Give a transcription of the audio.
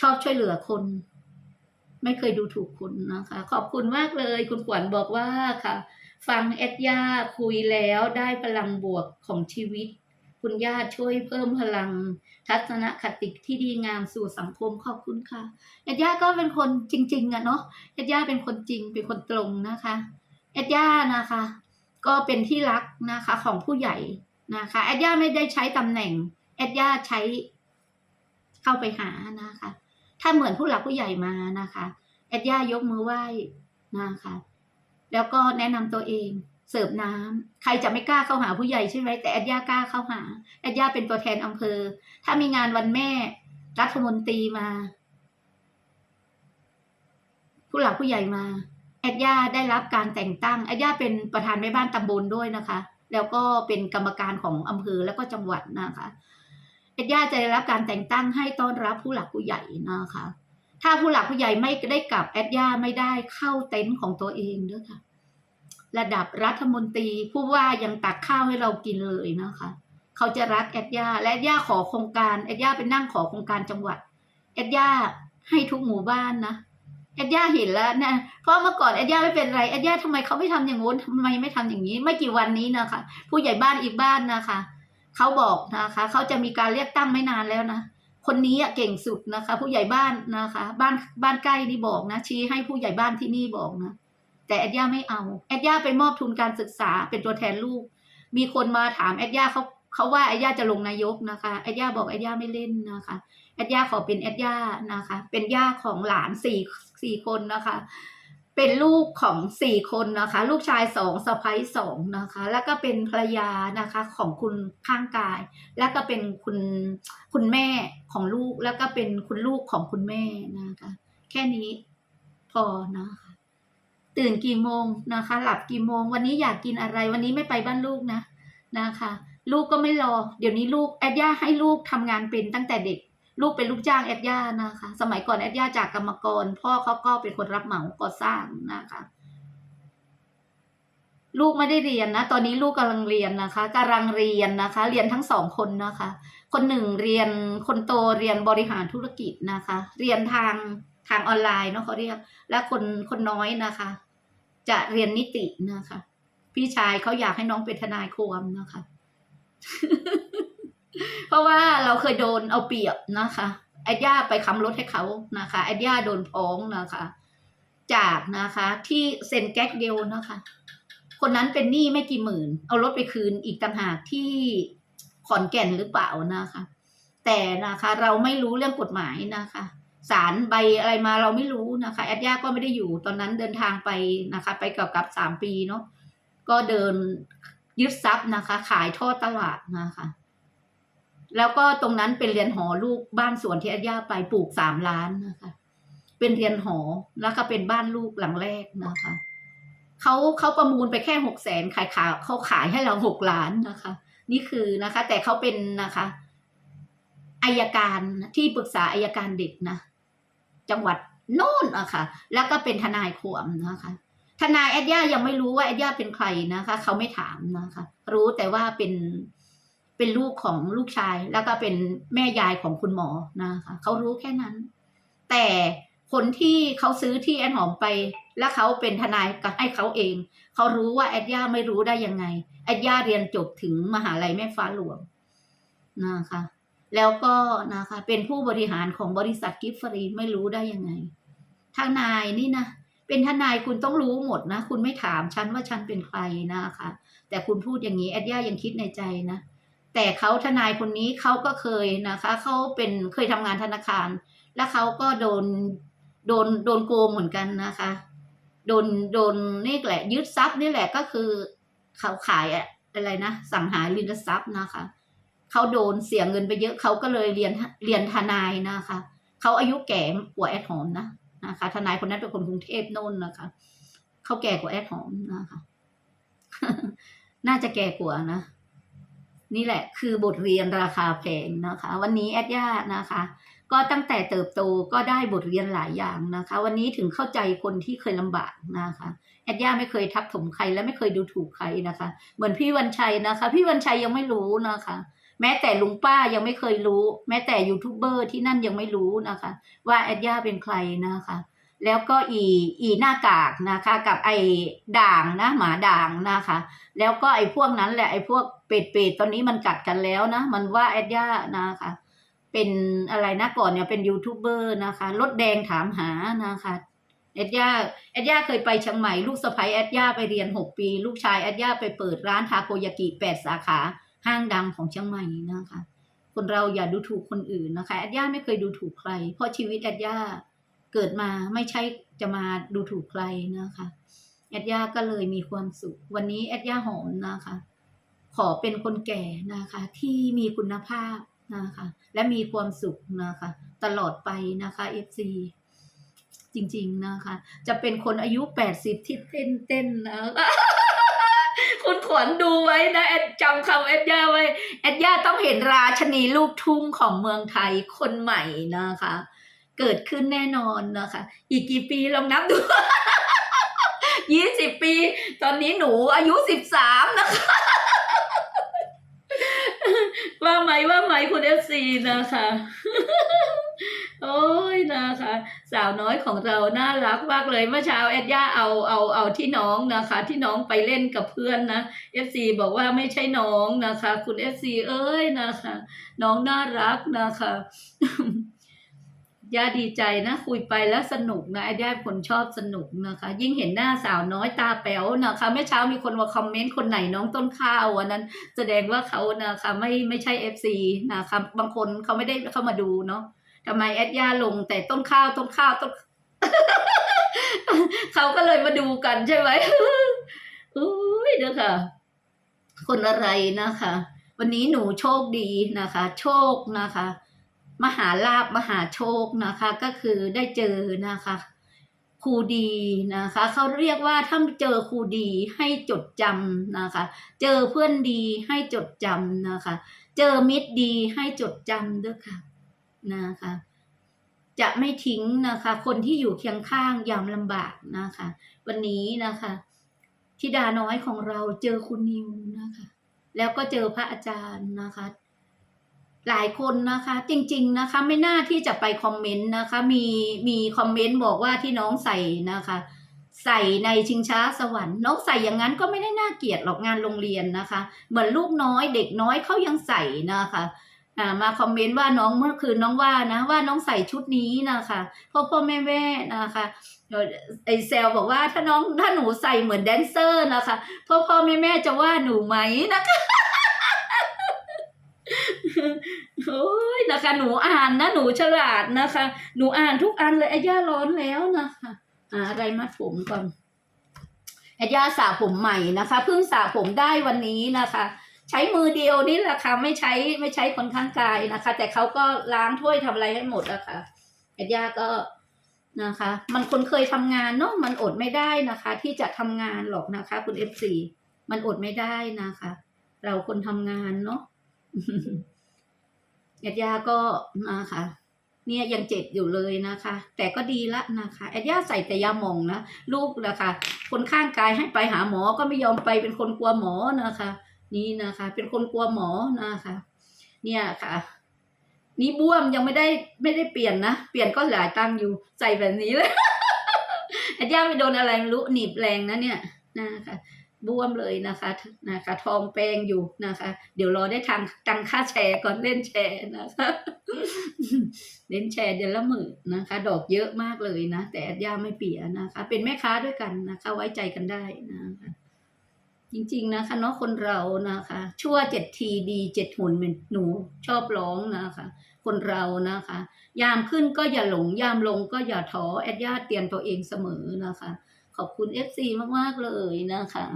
ชอบช่วยเหลือคน ไม่เคยดูถูกคนนะคะ ขอบคุณมากเลย คุณขวัญบอกว่าค่ะ ฟังเอ็ดย่าคุยแล้วได้พลังบวกของชีวิต คุณย่าช่วยเพิ่มพลัง ทัศนคติที่ดีงามสู่สังคมขอบคุณค่ะเอ็ดย่าก็เป็นคนจริง ๆอะเนาะเอ็ดย่าเป็นคนจริงเป็นคนตรงนะคะเอ็ดย่านะคะ ก็เป็นที่รักนะคะของผู้ใหญ่นะคะเอ็ดย่าไม่ได้ใช้ตำแหน่งเอ็ดย่าใช้เข้าไปหานะคะ ถ้าเหมือนผู้หลักผู้ใหญ่มานะคะเอ็ดย่ายกมือไหว้นะคะ แล้วก็แนะนำตัวเองเสิร์ฟน้ำใครจะไม่กล้าเข้าหาผู้ใหญ่ใช่ไหมแต่แอดย่ากล้าเข้าหาแอดย่าเป็นตัวแทนอำเภอ ถ้ามีงานวันแม่รัฐมนตรีมา ผู้หลักผู้ใหญ่มาแอดย่าได้รับการแต่งตั้งแอดย่าเป็นประธานแม่บ้านตำบลด้วยนะคะ แล้วก็เป็นกรรมการของอำเภอแล้วก็จังหวัดนะคะ แอดย่าจะได้รับการแต่งตั้งให้ต้อนรับผู้หลักผู้ใหญ่นะคะ ถ้าผู้หลักผู้ใหญ่ไม่ได้กลับแอดย่าไม่ได้เข้าเต็นท์ของตัวเองด้วยค่ะ ระดับรัฐมนตรีผู้ว่ายังตักข้าวให้เรากินเลยนะคะ เขาจะรักแอดย่าและแอดย่าขอโครงการแอดย่าไปนั่งขอโครงการจังหวัดแอดย่าให้ทุกหมู่บ้านนะแอดย่าเห็นแล้วนะเพราะเมื่อก่อนแอดย่าไม่เป็นไรแอดย่าทำไมเขาไม่ทำอย่างงู้นทำไมไม่ทำอย่างนี้ ไม่กี่วันนี้นะคะ ผู้ใหญ่บ้านอีกบ้านนะคะ เขาบอกนะคะเขาจะมีการเรียกตั้งไม่นานแล้วนะคนนี้อะเก่งสุดนะคะ ผู้ใหญ่บ้านนะคะ บ้านบ้านใกล้นี่บอกนะชี้ให้ผู้ใหญ่บ้านที่นี่บอกนะแต่แอดย่าไม่เอาแอดย่าไปมอบทุนการศึกษาเป็นตัวแทนลูก มีคนมาถามแอดย่าเขาเขาว่าแอดย่าจะลงนายกนะคะแอดย่าบอกแอดย่าไม่เล่นนะคะแอดย่าขอเป็นแอดย่านะคะ เป็นย่าของหลานสี่สี่คนนะคะ เป็นลูกของสี่คนนะคะ ลูกชายสองสะใภ้สองนะคะ แล้วก็เป็นภรรยานะคะของคุณข้างกาย แล้วก็เป็นคุณคุณแม่ของลูกแล้วก็เป็นคุณลูกของคุณแม่นะคะ แค่นี้พอนะคะ ตื่นกี่โมงนะคะ หลับกี่โมง วันนี้อยากกินอะไร วันนี้ไม่ไปบ้านลูกนะนะคะ ลูกก็ไม่รอ เดี๋ยวนี้ลูกแอดย่าให้ลูกทำงานเป็นตั้งแต่เด็ก ลูกเป็นลูกจ้างแอดย่านะคะ สมัยก่อนแอดย่าจากกรรมกร พ่อเขาก็เป็นคนรับเหมาก่อสร้างนะคะ ลูกไม่ได้เรียนนะ ตอนนี้ลูกกำลังเรียนนะคะกำลังเรียนนะคะ เรียนทั้งสองคนนะคะ คนหนึ่งเรียนคนโตเรียนบริหารธุรกิจนะคะ เรียนทางทางออนไลน์เนาะเขาเรียก และคนคนน้อยนะคะ จะเรียนนิตินะคะ พี่ชายเขาอยากให้น้องเป็นทนายความนะคะ เพราะว่าเราเคยโดนเอาเปรียบนะคะแอดย่าไปค้ำรถให้เขานะคะแอดย่าโดนฟ้องนะคะ จากนะคะ ที่เซ็นแก๊กเดียวนะคะ คนนั้นเป็นหนี้ไม่กี่หมื่น เอารถไปคืนอีกต่างหากที่ขอนแก่นหรือเปล่านะคะ แต่นะคะเราไม่รู้เรื่องกฎหมายนะคะสารใบอะไรมาเราไม่รู้นะคะแอดย่าก็ไม่ได้อยู่ตอนนั้นเดินทางไปนะคะ ไปเกับกับสามปีเนาะก็เดินยึดทรัพย์นะคะ ขายทอดตลาดนะคะ แล้วก็ตรงนั้นเป็นเรียนหอลูกบ้านสวนที่อดย่าไปปลูกสามล้านนะคะ เป็นเรียนหอแล้วก็เป็นบ้านลูกหลังแรกนะคะเขาเขาประมูลไปแค่หกแสนขายขาเขาขายให้เราหกล้านนะคะ นี่คือนะคะ แต่เขาเป็นนะคะอายการที่ปรึกษาอายการเด็กนะ จังหวัดโน่นอะค่ะ แล้วก็เป็นทนายความนะคะทนายแอดย่ายังไม่รู้ว่าแอดย่าเป็นใครนะคะ เขาไม่ถามนะคะ รู้แต่ว่าเป็น เป็นลูกของลูกชาย แล้วก็เป็นแม่ยายของคุณหมอนะคะเขารู้แค่นั้น แต่คนที่เขาซื้อที่แอนหอมไป แล้วเขาเป็นทนายก็ให้เขาเอง เขารู้ว่าแอดย่าไม่รู้ได้ยังไง แอดย่าเรียนจบถึงมหาลัยแม่ฟ้าหลวงนะคะ แล้วก็นะคะ เป็นผู้บริหารของบริษัทกิฟฟรีไม่รู้ได้ยังไงทนายนี่นะเป็นทนายคุณต้องรู้หมดนะ คุณไม่ถามฉันว่าฉันเป็นใครนะคะ แต่คุณพูดอย่างนี้แอดย่ายังคิดในใจนะ แต่เขาทนายคนนี้เขาก็เคยนะคะเขาเป็นเคยทำงานธนาคาร แล้วเขาก็โดนโดนโดนโกงเหมือนกันนะคะ โดนโดนนี่แหละยึดทรัพย์นี่แหละก็คือเขาขายอะอะไรนะสังหาริมทรัพย์นะคะเขาโดนเสียเงินไปเยอะเขาก็เลยเรียนเรียนทนายนะคะเขาอายุแก่กว่าแอดหอมนะนะคะ ทนายคนนั้นเป็นคนกรุงเทพโน่นนะคะเขาแก่กว่าแอดหอมนะคะ น่าจะแก่กว่านะ นี่แหละคือบทเรียนราคาแพงนะคะ วันนี้แอดย่านะคะ ก็ตั้งแต่เติบโตก็ได้บทเรียนหลายอย่างนะคะ วันนี้ถึงเข้าใจคนที่เคยลำบากนะคะแอดย่าไม่เคยทับถมใครและไม่เคยดูถูกใครนะคะ เหมือนพี่วันชัยนะคะ พี่วันชัยยังไม่รู้นะคะ แม้แต่ลุงป้ายังไม่เคยรู้ แม้แต่ยูทูบเบอร์ที่นั่นยังไม่รู้นะคะ ว่าแอดย่าเป็นใครนะคะ แล้วก็อีอีหน้ากากนะคะ กับไอ้ด่างนะหมาด่างนะคะ แล้วก็ไอ้พวกนั้นแหละไอ้พวกเป็ดเป็ดตอนนี้มันกัดกันแล้วนะ มันว่าแอดย่านะคะ เป็นอะไรนะก่อนเนี่ยเป็นยูทูบเบอร์นะคะรถแดงถามหานะคะแอดย่าแอดย่าเคยไปเชียงใหม่ลูกสะใภ้แอดย่าไปเรียนหกปี ลูกชายแอดย่าไปเปิดร้านทาโกยากิแปดสาขาห้างดังของเชียงใหม่นะคะ คนเราอย่าดูถูกคนอื่นนะคะแอดย่าไม่เคยดูถูกใคร เพราะชีวิตแอดย่า เกิดมาไม่ใช่จะมาดูถูกใครนะคะแอดย่าก็เลยมีความสุข วันนี้แอดย่าหอมนะคะ ขอเป็นคนแก่นะคะ ที่มีคุณภาพนะคะ และมีความสุขนะคะ ตลอดไปนะคะ FC จริง ๆนะคะ จะเป็นคนอายุแปดสิบที่เต้นเต้นๆนะคุณขวัญดูไว้นะแอดจำคำแอดย่าไว้แอดย่าต้องเห็นราชนีลูกทุ่งของเมืองไทยคนใหม่นะคะ เกิดขึ้นแน่นอนนะคะอีกกี่ปีลองนับดูยี่สิบปี ตอนนี้หนูอายุสิบสามนะคะ ว่าไหมว่าไหมคุณเอฟซีนะคะ โอ้ยนะคะ สาวน้อยของเราน่ารักมากเลยเมื่อเช้าแอดย่าเอาเอาเอาที่น้องนะคะ ที่น้องไปเล่นกับเพื่อนนะเอฟซีบอกว่าไม่ใช่น้องนะคะ คุณเอฟซีเอ้ยนะคะ น้องน่ารักนะคะ ย่าดีใจนะคุยไปแล้วสนุกนะไอ้ย่าคนชอบสนุกนะคะ ยิ่งเห็นหน้าสาวน้อยตาแป๋วนะคะเมื่อเช้ามีคนมาคอมเมนต์คนไหนน้องต้นข้าววันนั้น แสดงว่าเขานะคะไม่ไม่ใช่เอฟซีนะคะบางคนเขาไม่ได้เข้ามาดูเนาะทำไมแอดย่าลงแต่ต้นข้าวต้นข้าวต้นเขาก็เลยมาดูกันใช่ไหมอุ้ยเด้อค่ะคนอะไรนะคะ วันนี้หนูโชคดีนะคะ โชคนะคะ มหาลาบมหาโชคนะคะ ก็คือได้เจอนะคะครูดีนะคะเขาเรียกว่าถ้าเจอครูดีให้จดจำนะคะ เจอเพื่อนดีให้จดจำนะคะ เจอมิตรดีให้จดจำด้วยค่ะนะคะ จะไม่ทิ้งนะคะ คนที่อยู่เคียงข้างยามลำบากนะคะ วันนี้นะคะธิดาน้อยของเราเจอคุณนิวนะคะ แล้วก็เจอพระอาจารย์นะคะ หลายคนนะคะจริง ๆนะคะ ไม่น่าที่จะไปคอมเมนต์นะคะ มีมีคอมเมนต์บอกว่าที่น้องใส่นะคะ ใส่ในชิงช้าสวรรค์น้องใส่อย่างนั้นก็ไม่ได้น่าเกลียดหรอกงานโรงเรียนนะคะ เหมือนลูกน้อยเด็กน้อยเขายังใส่นะคะมาคอมเมนต์ว่าน้องเมื่อคืนน้องว่านะว่าน้องใส่ชุดนี้นะคะพ่อพ่อแม่แม่นะคะไอเซลบอกว่าถ้าน้องถ้าหนูใส่เหมือนแดนเซอร์นะคะพ่อพ่อแม่แม่จะว่าหนูไหมนะคะ โอ้ยนะคะ หนูอ่านนะ หนูฉลาดนะคะ หนูอ่านทุกอันเลยไอ้ย่าร้อนแล้วนะคะหาอะไรมัดผมก่อนไอ้ย่าสระผมใหม่นะคะเพิ่งสระผมได้วันนี้นะคะ ใช้มือเดียวนี่แหละค่ะไม่ใช้ไม่ใช้คนข้างกายนะคะ แต่เขาก็ล้างถ้วยทำอะไรให้หมดอะค่ะไอ้ย่าก็นะคะ มันคนเคยทำงานเนาะมันอดไม่ได้นะคะ ที่จะทำงานหรอกนะคะ คุณเอฟซีมันอดไม่ได้นะคะ เราคนทำงานเนาะ แอดยาก็นะคะเนี่ยยังเจ็บอยู่เลยนะคะ แต่ก็ดีละนะคะแอดยาใส่แต่ยาหมองนะลูกนะคะ คนข้างกายให้ไปหาหมอก็ไม่ยอมไปเป็นคนกลัวหมอนะคะ นี่นะคะ เป็นคนกลัวหมอนะคะ เนี่ยค่ะ นี่บวมยังไม่ได้ไม่ได้เปลี่ยนนะเปลี่ยนก็หลายตังค์อยู่ใส่แบบนี้เลยแอดยาไปโดนอะไรไม่รู้หนีบแรงนะเนี่ยนะคะ บวมเลยนะคะนะคะ ทองแปลงอยู่นะคะ เดี๋ยวรอได้ทางตังค่าแชร์ก่อนเล่นแชร์นะคะเล่นแชร์เดือนละหมื่นนะคะ ดอกเยอะมากเลยนะ แต่แอดย่าไม่เปียนะคะ เป็นแม่ค้าด้วยกันนะคะ ไว้ใจกันได้นะคะจริงๆนะคะเนาะคนเรานะคะ ชั่วเจ็ดทีดีเจ็ดหนเหมือนหนูชอบร้องนะคะ คนเรานะคะ ยามขึ้นก็อย่าหลง ยามลงก็อย่าท้อแอดย่าเตียมตัวเองเสมอนะคะ ขอบคุณ FC มาก ๆ เลยนะคะ